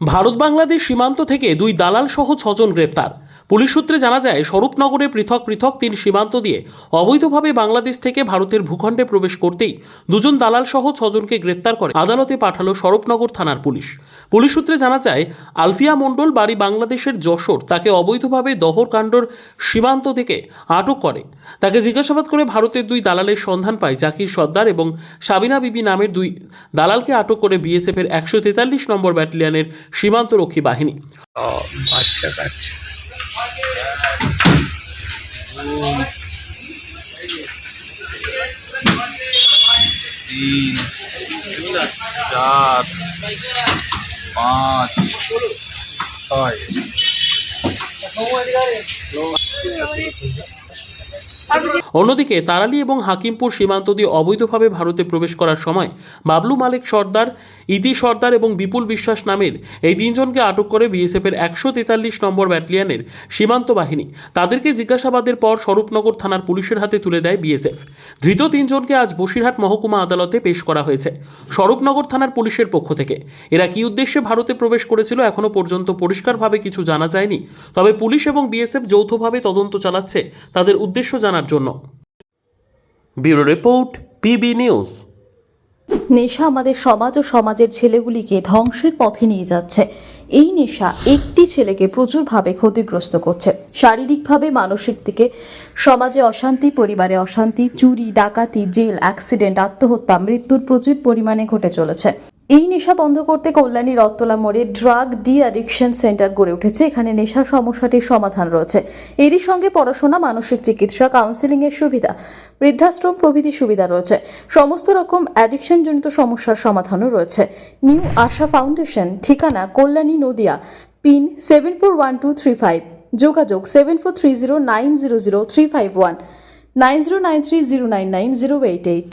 ভারত বাংলাদেশ সীমান্ত থেকে দুই দালাল সহ ছজন গ্রেপ্তার। পুলিশ সূত্রে জানা যায়, স্বরূপনগরে পৃথক পৃথক তিন সীমান্ত দিয়ে অবৈধভাবে বাংলাদেশ থেকে ভারতের ভূখণ্ডে প্রবেশ করতেই দুজন দালাল সহ ছজনকে গ্রেপ্তার করে আদালতে পাঠালো স্বরূপনগর থানার পুলিশ। পুলিশ সূত্রে জানা যায়, আলফিয়া মণ্ডল বাড়ি বাংলাদেশের যশোর, তাকে অবৈধভাবে দহরকাণ্ডর সীমান্ত থেকে আটক করে। তাকে জিজ্ঞাসাবাদ করে ভারতের দুই দালালের সন্ধান পায় জাকির সর্দার এবং সাবিনা বিবি নামের দুই দালালকে আটক করে বিএসএফ এর একশো তেতাল্লিশ নম্বর ব্যাটালিয়নের সীমান্তরক্ষী বাহিনী। কাচ্চা তিন চার পাঁচ ছয়। অন্যদিকে তারালি এবং হাকিমপুর সীমান্ত দিয়ে অবৈধভাবে ভারতে প্রবেশ করার সময় বাবলু মালিক সর্দার, ইতি সর্দার এবং বিপুল বিশ্বাস নামের এই তিনজনকে আটক করে বিএসএফ এর একশো তেতাল্লিশ নম্বর ব্যাটালিয়নের সীমান্ত বাহিনী। তাদেরকে জিজ্ঞাসাবাদের পর স্বরূপনগর থানার পুলিশের হাতে তুলে দেয় বিএসএফ। ধৃত তিনজনকে আজ বসিরহাট মহকুমা আদালতে পেশ করা হয়েছে। স্বরূপনগর থানার পুলিশের পক্ষ থেকে। এরা কি উদ্দেশ্যে ভারতে প্রবেশ করেছিল এখনও পর্যন্ত পরিষ্কারভাবে কিছু জানা যায়নি। তবে পুলিশ এবং বিএসএফ যৌথভাবে তদন্ত চালাচ্ছে। তাদের উদ্দেশ্য জানার জন্য। Bureau report, PB news. নেশা আমাদের সমাজ ও সমাজের ছেলেগুলিকে ধ্বংসের পথে নিয়ে যাচ্ছে। এই নেশা একটি ছেলেকে প্রচুরভাবে ক্ষতিগ্রস্ত করছে। শারীরিকভাবে, মানসিক দিকে, সমাজে অশান্তি, পরিবারে অশান্তি, চুরি, ডাকাতি, জেল, অ্যাক্সিডেন্ট, আত্মহত্যা, মৃত্যুর প্রচুর পরিমাণে ঘটে চলেছে। এই নেশা বন্ধ করতে কল্যাণী রত্তলা মোড়ে ড্রাগ ডি অ্যাডিকশন সেন্টার গড়ে উঠেছে। এখানে নেশা সমস্যাটির সমাধান রয়েছে। এরই সঙ্গে পড়াশোনা, মানসিক চিকিৎসা কাউন্সিলিং এর সুবিধা, বৃদ্ধাশ্রম প্রভৃতি সুবিধা রয়েছে। সমস্ত রকম অ্যাডিকশন জনিত সমস্যার সমাধানও রয়েছে। নিউ আশা ফাউন্ডেশন, ঠিকানা Kalyani Nadia, pin seven four one two three five. যোগাযোগ seven four three zero nine zero zero three five one. Nine zero nine three zero nine nine zero eight eight.